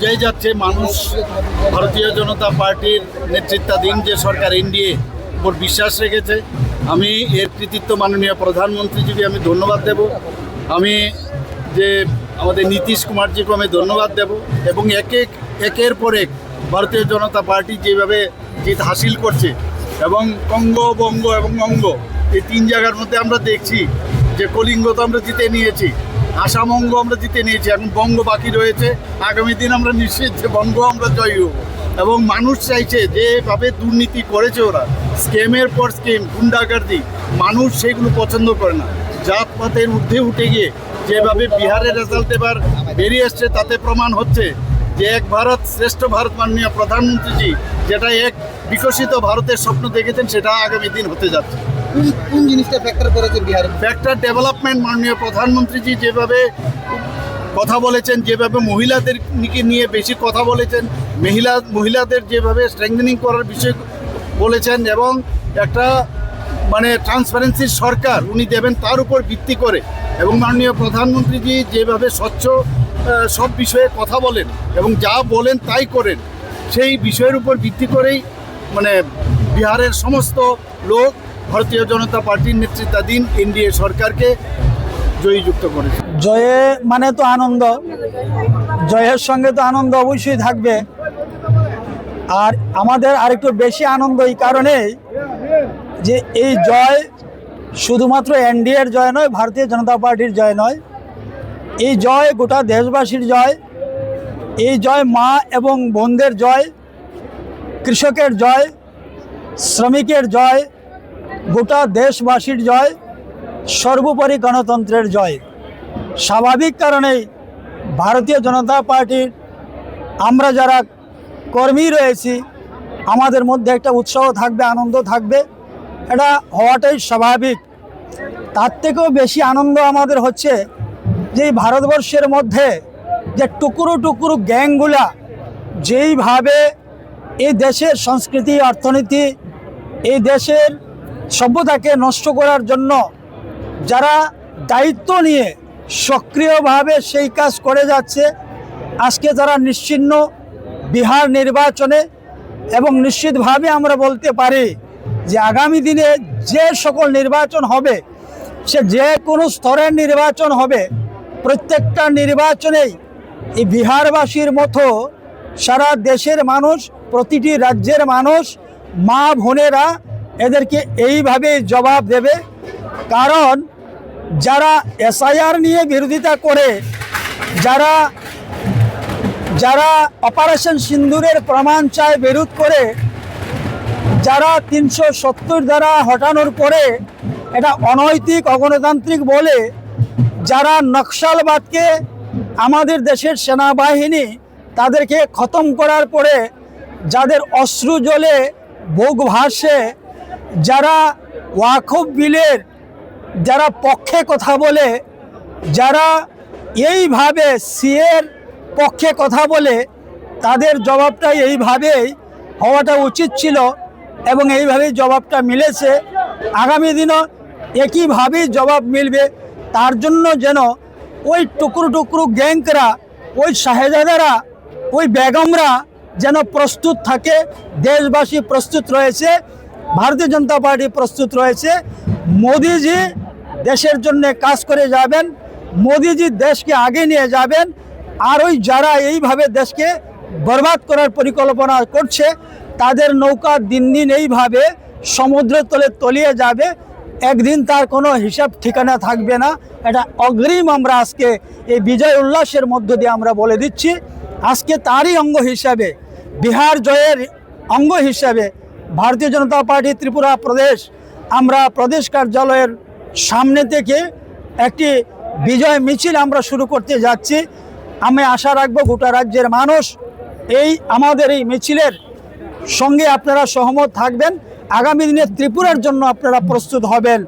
বোঝাই যাচ্ছে, মানুষ, ভারতীয় জনতা পার্টির নেতৃত্বাধীন যে সরকার এনডিএ উপর বিশ্বাস রেখেছে, আমি এর কৃতিত্ব মাননীয় প্রধানমন্ত্রীজিকে আমি ধন্যবাদ দেব। আমি যে আমাদের নীতিশ কুমারজিকে আমি ধন্যবাদ দেব এবং এক এক একের পর এক ভারতীয় জনতা পার্টি যেভাবে জিত হাসিল করছে এবং কঙ্গ বঙ্গ এবং অঙ্গ, এই তিন জায়গার মধ্যে আমরা দেখছি যে কলিঙ্গ তো আমরা জিতে নিয়েছি আসাম অঙ্গ আমরা জিতে নিয়েছি, এখন বঙ্গ বাকি রয়েছে, আগামী দিন আমরা নিশ্চিত যে বঙ্গ আমরা জয়ী হব। এবং মানুষ চাইছে যেভাবে দুর্নীতি করেছে ওরা স্কেমের পর স্কেম গুন্ডাগার্দি, মানুষ সেগুলো পছন্দ করে না। জাতপাতের ঊর্ধ্বে উঠে গিয়ে যেভাবে বিহারের রেজাল্ট এবার বেরিয়ে এসছে তাতে প্রমাণ হচ্ছে যে এক ভারত শ্রেষ্ঠ ভারত মাননীয় প্রধানমন্ত্রীজি, যেটা এক বিকশিত ভারতের স্বপ্ন দেখেছেন, সেটা আগামী দিন হতে যাচ্ছে। কোন কোন জিনিসটা ফ্যাক্টর করেছে বিহারে? ফ্যাক্টর ডেভেলপমেন্ট মাননীয় প্রধানমন্ত্রীজি যেভাবে কথা বলেছেন, যেভাবে মহিলাদের নিয়ে বেশি কথা বলেছেন, মহিলা, মহিলাদের যেভাবে স্ট্রেংথেনিং করার বিষয় বলেছেন এবং একটা মানে ট্রান্সপারেন্সির সরকার উনি দেবেন তার উপর ভিত্তি করে এবং মাননীয় প্রধানমন্ত্রীজি যেভাবে স্বচ্ছ সব বিষয়ে কথা বলেন এবং যা বলেন তাই করেন, সেই বিষয়ের উপর ভিত্তি করেই মানে বিহারের সমস্ত লোক ভারতীয় জনতা পার্টির নেতৃত্বাধীন এনডিএ সরকারকে জয়ীযুক্ত করেছে। জয়ে মানে তো আনন্দ। জয়ের সঙ্গে তো আনন্দ অবশ্যই থাকবে। আর আমাদের আরেকটু বেশি আনন্দ এই কারণেই যে এই জয় শুধুমাত্র এনডিএর জয় নয়, ভারতীয় জনতা পার্টির জয় নয়। এই জয় গোটা দেশবাসীর জয়, এই জয় মা এবং বোনদের জয়, কৃষকের জয়, শ্রমিকের জয় গোটা দেশবাসীর জয়, সর্বোপরি গণতন্ত্রের জয়। স্বাভাবিক কারণেই ভারতীয় জনতা পার্টির আমরা যারা কর্মী রয়েছি, আমাদের মধ্যে একটা উৎসাহ থাকবে, আনন্দ থাকবে। এটা হওয়াটাই স্বাভাবিক। তার থেকেও বেশি আনন্দ আমাদের হচ্ছে যে ভারতবর্ষের মধ্যে যে টুকরো টুকরো গ্যাংগুলা যেইভাবে এই দেশের সংস্কৃতি, অর্থনীতি, এই দেশের সভ্যতাকে নষ্ট করার জন্য যারা দায়িত্ব নিয়ে সক্রিয়ভাবে সেই কাজ করে যাচ্ছে, আজকে তারা নিশ্চিন্ন বিহার নির্বাচনে এবং নিশ্চিতভাবে আমরা বলতে পারি যে আগামী দিনে যে সকল নির্বাচন হবে, সে যে কোনো স্তরের নির্বাচন হবে, প্রত্যেকটা নির্বাচনেই এই বিহারবাসীর মতো সারা দেশের মানুষ, প্রতিটি রাজ্যের মানুষ, মা বোনেরা এদেরকে এইভাবে জবাব দেবে। কারণ যারা এসআইআর নিয়ে বিরোধিতা করে, যারা যারা অপারেশন সিন্দুরের প্রমাণ চায় বিরোধ করে, যারা তিনশো সত্তর দ্বারা হটানোর পরে এটা অনৈতিক, অগণতান্ত্রিক বলে, যারা নকশালবাদকে আমাদের দেশের সেনাবাহিনী তাদেরকে খতম করার পরে যাদের অশ্রু জলে বুক ভাসে যারা ওয়াকফ বিলের যারা পক্ষে কথা বলে, যারা এইভাবে সিএর পক্ষে কথা বলে, তাদের জবাবটা এইভাবেই হওয়াটা উচিত ছিল এবং এইভাবেই জবাবটা মিলেছে। আগামী দিনও একইভাবেই জবাব মিলবে। তার জন্য যেন ওই টুকরো টুকরো গ্যাংকরা, ওই শাহেজাদারা, ওই বেগমরা যেন প্রস্তুত থাকে। দেশবাসী প্রস্তুত রয়েছে। ভারতীয় জনতা পার্টি প্রস্তুত রয়েছে। মোদিজি দেশের জন্য কাজ করে যাবেন। মোদিজি দেশকে আগে নিয়ে যাবেন। আর ওই যারা এইভাবে দেশকে বরবাদ করার পরিকল্পনা করছে, তাদের নৌকা দিন দিন এইভাবে সমুদ্রের তলে তলিয়ে যাবে। একদিন তার কোনো হিসাব ঠিকানা থাকবে না। এটা অগ্রিম আমরা আজকে এই বিজয় উল্লাসের মধ্য দিয়ে আমরা বলে দিচ্ছি। আজকে তারই অঙ্গ হিসাবে, বিহার জয়ের অঙ্গ হিসাবে ভারতীয় জনতা পার্টি ত্রিপুরা প্রদেশ, আমরা প্রদেশ কার্যালয়ের সামনে থেকে একটি বিজয় মিছিল আমরা শুরু করতে যাচ্ছি। আমি আশা রাখব গোটা রাজ্যের মানুষ এই, আমাদের এই মিছিলের সঙ্গে আপনারা সহমত থাকবেন। আগামী দিনে ত্রিপুরার জন্য আপনারা প্রস্তুত হবেন।